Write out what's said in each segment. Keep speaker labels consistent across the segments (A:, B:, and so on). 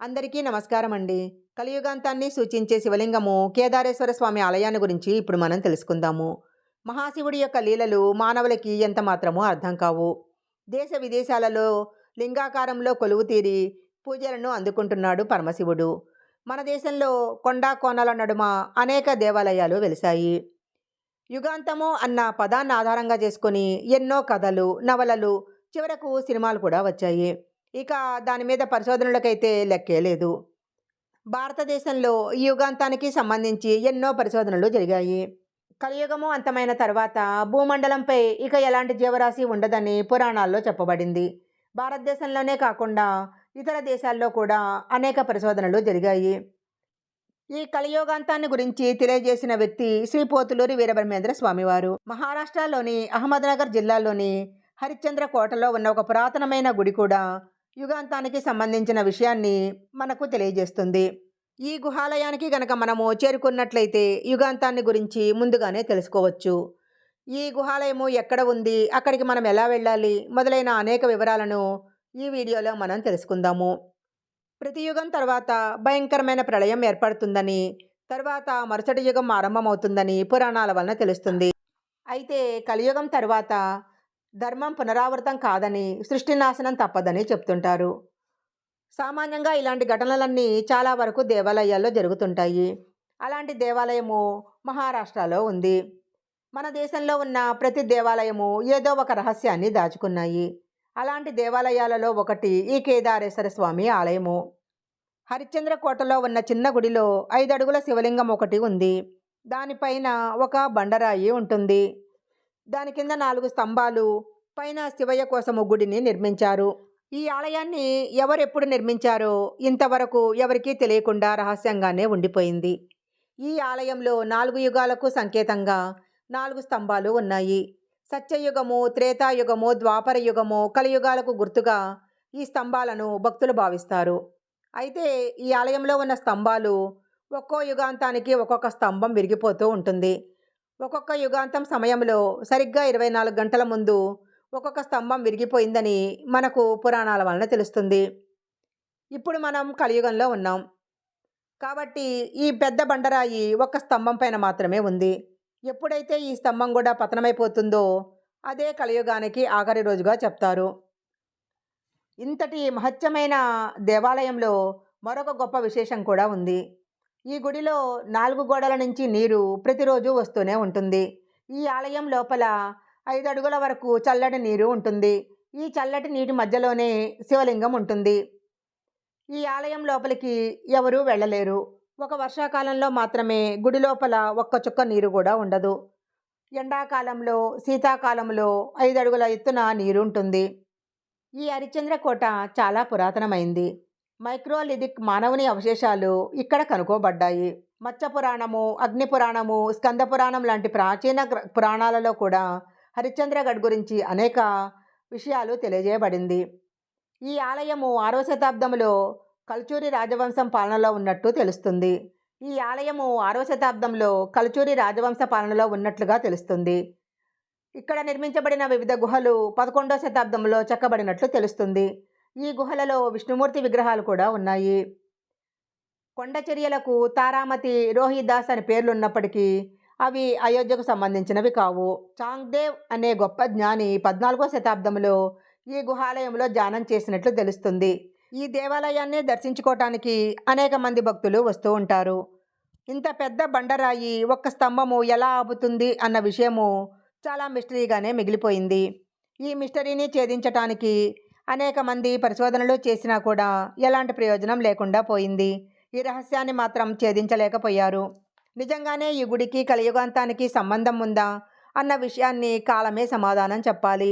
A: అందరికీ నమస్కారం అండి కలియుగాంతాన్ని సూచించే శివలింగము కేదారేశ్వర స్వామి ఆలయాన్ని గురించి ఇప్పుడు మనం తెలుసుకుందాము. మహాశివుడి యొక్క లీలలు మానవులకి ఎంత మాత్రమూ అర్థం కావు. దేశ విదేశాలలో లింగాకారంలో కొలువు తీరి పూజలను అందుకుంటున్నాడు పరమశివుడు. మన దేశంలో కొండా కోనల నడుమ అనేక దేవాలయాలు వెలిశాయి. యుగాంతము అన్న పదాన్ని ఆధారంగా చేసుకొని ఎన్నో కథలు నవలలు చివరకు సినిమాలు కూడా వచ్చాయి. ఇక దాని మీద పరిశోధనలకైతే లెక్కే లేదు భారతదేశంలో ఈ యుగాంతానికి సంబంధించి ఎన్నో పరిశోధనలు జరిగాయి. కలియుగము అంతమైన తర్వాత భూమండలంపై ఇక ఎలాంటి జీవరాశి ఉండదని పురాణాల్లో చెప్పబడింది. భారతదేశంలోనే కాకుండా ఇతర దేశాల్లో కూడా అనేక పరిశోధనలు జరిగాయి. ఈ కలియోగాంతాన్ని గురించి తెలియజేసిన వ్యక్తి శ్రీ పోతులూరి వీరబ్రహ్మేంద్ర స్వామివారు. మహారాష్ట్రలోని అహ్మద్నగర్ జిల్లాలోని హరిశ్చంద్ర కోటలో ఉన్న ఒక పురాతనమైన గుడి కూడా యుగాంతానికి సంబంధించిన విషయాన్ని మనకు తెలియజేస్తుంది. ఈ గుహాలయానికి గనక మనము చేరుకున్నట్లయితే యుగాంతాన్ని గురించి ముందుగానే తెలుసుకోవచ్చు. ఈ గుహాలయము ఎక్కడ ఉంది? అక్కడికి మనం ఎలా వెళ్ళాలి? మొదలైన అనేక వివరాలను ఈ వీడియోలో మనం తెలుసుకుందాము. ప్రతి యుగం తర్వాత భయంకరమైన ప్రళయం ఏర్పడుతుందని తర్వాత మరుసటి యుగం ఆరంభమవుతుందని పురాణాల వలన తెలుస్తుంది. అయితే కలియుగం తర్వాత ధర్మం పునరావృతం కాదని సృష్టి నాశనం తప్పదని చెప్తుంటారు. సామాన్యంగా ఇలాంటి ఘటనలన్నీ చాలా వరకు దేవాలయాల్లో జరుగుతుంటాయి. అలాంటి దేవాలయము మహారాష్ట్రలో ఉంది. మన దేశంలో ఉన్న ప్రతి దేవాలయము ఏదో ఒక రహస్యాన్ని దాచుకున్నాయి. అలాంటి దేవాలయాలలో ఒకటి ఈ కేదారేశ్వర స్వామి ఆలయము. హరిశ్చంద్ర కోటలో ఉన్న చిన్న గుడిలో ఐదు అడుగుల శివలింగం ఒకటి ఉంది. దానిపైన ఒక బండరాయి ఉంటుంది. దాని కింద నాలుగు స్తంభాలు పైన శివయ్య కోసము గుడిని నిర్మించారు. ఈ ఆలయాన్ని ఎవరెప్పుడు నిర్మించారో ఇంతవరకు ఎవరికీ తెలియకుండా రహస్యంగానే ఉండిపోయింది. ఈ ఆలయంలో నాలుగు యుగాలకు సంకేతంగా నాలుగు స్తంభాలు ఉన్నాయి. సత్యయుగము త్రేతాయుగము ద్వాపర యుగము కలియుగాలకు గుర్తుగా ఈ స్తంభాలను భక్తులు భావిస్తారు. అయితే ఈ ఆలయంలో ఉన్న స్తంభాలు ఒక్కో యుగాంతానికి ఒక్కొక్క స్తంభం విరిగిపోతూ ఉంటుంది. ఒక్కొక్క యుగాంతం సమయంలో సరిగ్గా ఇరవై నాలుగు గంటల ముందు ఒక్కొక్క స్తంభం విరిగిపోయిందని మనకు పురాణాల వలన తెలుస్తుంది. ఇప్పుడు మనం కలియుగంలో ఉన్నాం. కాబట్టి ఈ పెద్ద బండరాయి ఒక్క స్తంభం పైన మాత్రమే ఉంది. ఎప్పుడైతే ఈ స్తంభం కూడా పతనమైపోతుందో అదే కలియుగానికి ఆఖరి రోజుగా చెప్తారు. ఇంతటి మహత్యమైన దేవాలయంలో మరొక గొప్ప విశేషం కూడా ఉంది. ఈ గుడిలో నాలుగు గోడల నుంచి నీరు ప్రతిరోజు వస్తూనే ఉంటుంది. ఈ ఆలయం లోపల ఐదు అడుగుల వరకు చల్లటి నీరు ఉంటుంది. ఈ చల్లటి నీటి మధ్యలోనే శివలింగం ఉంటుంది. ఈ ఆలయం లోపలికి ఎవరూ వెళ్ళలేరు. ఒక వర్షాకాలంలో మాత్రమే గుడి లోపల ఒక్క చుక్క నీరు కూడా ఉండదు. ఎండాకాలంలో శీతాకాలంలో ఐదు అడుగుల ఎత్తున నీరు ఉంటుంది. ఈ హరిశ్చంద్ర కోట చాలా పురాతనమైంది. మైక్రోలిథిక్ మానవుని అవశేషాలు ఇక్కడ కనుకోబడ్డాయి మత్స్య పురాణము అగ్ని పురాణము లాంటి ప్రాచీన పురాణాలలో కూడా హరిశ్చంద్రగఢ్ గురించి అనేక విషయాలు తెలియజేయబడింది. ఈ ఆలయము ఆరవ శతాబ్దంలో కల్చూరి రాజవంశం పాలనలో ఉన్నట్టు తెలుస్తుంది. ఈ ఆలయము ఆరవ శతాబ్దంలో కల్చూరి రాజవంశ పాలనలో ఉన్నట్లుగా తెలుస్తుంది. ఇక్కడ నిర్మించబడిన వివిధ గుహలు పదకొండవ శతాబ్దంలో చెక్కబడినట్లు తెలుస్తుంది. ఈ గుహలలో విష్ణుమూర్తి విగ్రహాలు కూడా ఉన్నాయి. కొండ చర్యలకు తారామతి రోహిదాస్ అని పేర్లున్నప్పటికీ అవి అయోధ్యకు సంబంధించినవి కావు. చాంగ్దేవ్ అనే గొప్ప జ్ఞాని పద్నాలుగో శతాబ్దంలో ఈ గుహాలయంలో ధ్యానం చేసినట్లు తెలుస్తుంది. ఈ దేవాలయాన్ని దర్శించుకోవటానికి అనేక మంది భక్తులు వస్తూ ఉంటారు. ఇంత పెద్ద బండరాయి ఒక్క స్తంభము ఎలా ఆపుతుంది అన్న విషయము చాలా మిస్టరీగానే మిగిలిపోయింది. ఈ మిస్టరీని ఛేదించటానికి అనేక మంది పరిశోధనలు చేసినా కూడా ఎలాంటి ప్రయోజనం లేకుండా పోయింది. ఈ రహస్యాన్ని మాత్రం ఛేదించలేకపోయారు. నిజంగానే ఈ గుడికి కలియుగాంతానికి సంబంధం ఉందా అన్న విషయాన్ని కాలమే సమాధానం చెప్పాలి.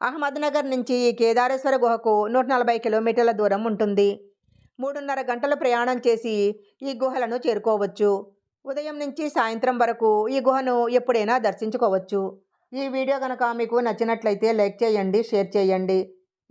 A: అహ్మద్నగర్ నుంచి ఈ కేదారేశ్వర గుహకు నూట నలభై కిలోమీటర్ల దూరం ఉంటుంది. మూడున్నర గంటలు ప్రయాణం చేసి ఈ గుహలను చేరుకోవచ్చు. ఉదయం నుంచి సాయంత్రం వరకు ఈ గుహను ఎప్పుడైనా దర్శించుకోవచ్చు. ఈ వీడియో కనుక మీకు నచ్చినట్లయితే లైక్ చేయండి షేర్ చేయండి.